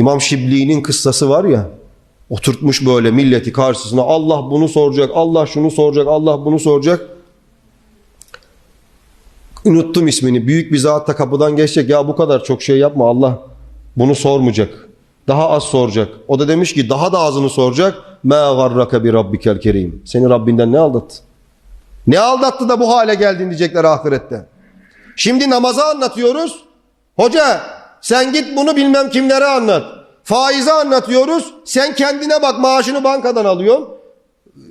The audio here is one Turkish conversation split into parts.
İmam Şibli'nin kıssası var ya. Oturtmuş böyle milleti karşısına. Allah bunu soracak, Allah şunu soracak, Allah bunu soracak. Unuttum ismini. Büyük bir zat da kapıdan geçecek. Ya bu kadar çok şey yapma Allah bunu sormayacak. Daha az soracak. O da demiş ki daha da azını soracak. Ma garraka bi rabbikel kerim. Seni Rabbinden ne aldattı? Ne aldattı da bu hale geldin diyecekler ahirette. Şimdi namazı anlatıyoruz. Hoca sen git bunu bilmem kimlere anlat. Faizi anlatıyoruz. Sen kendine bak maaşını bankadan alıyorsun.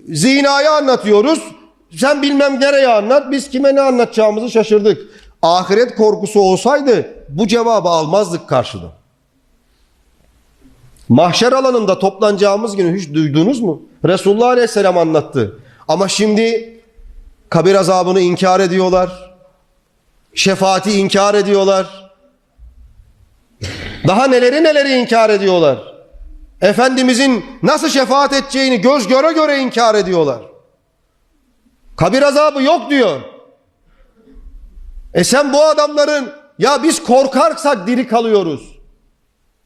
Zinayı anlatıyoruz. Sen bilmem nereye anlat. Biz kime ne anlatacağımızı şaşırdık. Ahiret korkusu olsaydı bu cevabı almazdık karşıda. Mahşer alanında toplanacağımız günü hiç duydunuz mu? Resulullah Aleyhisselam anlattı. Ama şimdi kabir azabını inkar ediyorlar. Şefaati inkar ediyorlar. Daha neleri neleri inkar ediyorlar. Efendimizin nasıl şefaat edeceğini göz göre göre inkar ediyorlar. Kabir azabı yok diyor. E sen bu adamların ya biz korkarsak diri kalıyoruz.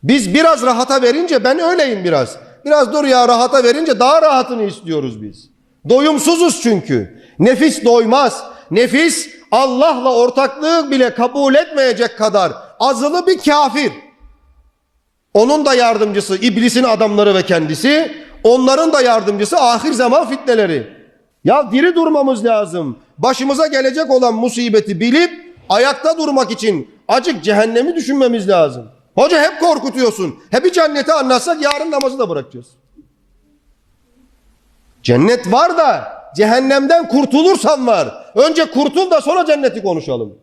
Biz biraz rahata verince ben öyleyim biraz. Biraz dur ya rahata verince daha rahatını istiyoruz biz. Doyumsuzuz çünkü. Nefis doymaz. Nefis Allah'la ortaklığı bile kabul etmeyecek kadar azılı bir kafir. Onun da yardımcısı iblisin adamları ve kendisi. Onların da yardımcısı ahir zaman fitneleri. Ya diri durmamız lazım. Başımıza gelecek olan musibeti bilip ayakta durmak için acık cehennemi düşünmemiz lazım. Hoca hep korkutuyorsun. Hep cenneti anlatsak yarın namazı da bırakacağız. Cennet var da cehennemden kurtulursan var. Önce kurtul da sonra cenneti konuşalım.